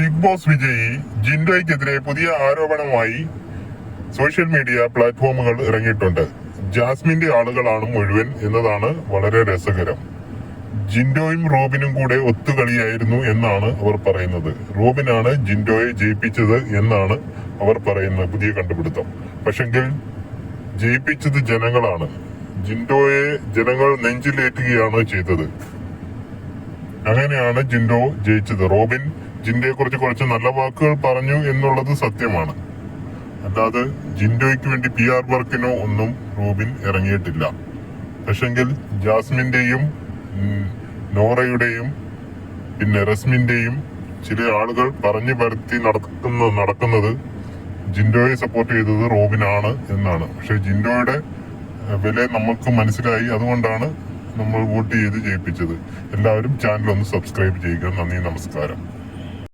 Big boss വിജയി ജിൻഡോയ്ക്കെതിരെ പുതിയ ആരോപണമായി social media പ്ലാറ്റ്ഫോമുകൾ ഇറങ്ങിയിട്ടുണ്ട്. ജാസ്മിന്റെ ആളുകളാണ് മുഴുവൻ എന്നതാണ് വളരെ രസകരം. ജിൻഡോയും റോബിനും കൂടെ ഒത്തുകളിയായിരുന്നു എന്നാണ് അവർ പറയുന്നത്. റോബിനാണ് ജിൻഡോയെ ജയിപ്പിച്ചത് എന്നാണ് അവർ പറയുന്നത് പുതിയ കണ്ടുപിടുത്തം. പക്ഷെങ്കിൽ ജയിപ്പിച്ചത് ജനങ്ങളാണ്. ജിൻഡോയെ ജനങ്ങൾ നെഞ്ചിലേറ്റുകയാണ് ചെയ്തത്. അങ്ങനെയാണ് ജിൻഡോ ജയിച്ചത്. റോബിൻ ജിൻഡോയെ കുറിച്ച് കുറച്ച് നല്ല വാക്കുകൾ പറഞ്ഞു എന്നുള്ളത് സത്യമാണ്. അല്ലാതെ ജിൻഡോയ്ക്ക് വേണ്ടി പി ആർ വർക്കിനോ ഒന്നും റൂബിൻ ഇറങ്ങിയിട്ടില്ല. പക്ഷെങ്കിൽ ജാസ്മിന്റെയും ഉം, നോറയുടെയും പിന്നെ റസ്മിന്റെയും ചില ആളുകൾ പറഞ്ഞു പരത്തി നടക്കുന്ന നടക്കുന്നത് ജിൻഡോയെ സപ്പോർട്ട് ചെയ്തത് റോബിനാണ് എന്നാണ്. പക്ഷെ ജിൻഡോയുടെ വില നമുക്ക് മനസ്സിലായി. അതുകൊണ്ടാണ് നമ്മൾ വോട്ട് ചെയ്ത് ജയിപ്പിച്ചത്. എല്ലാവരും ചാനൽ ഒന്ന് സബ്സ്ക്രൈബ് ചെയ്യുക. നന്ദി നമസ്കാരം.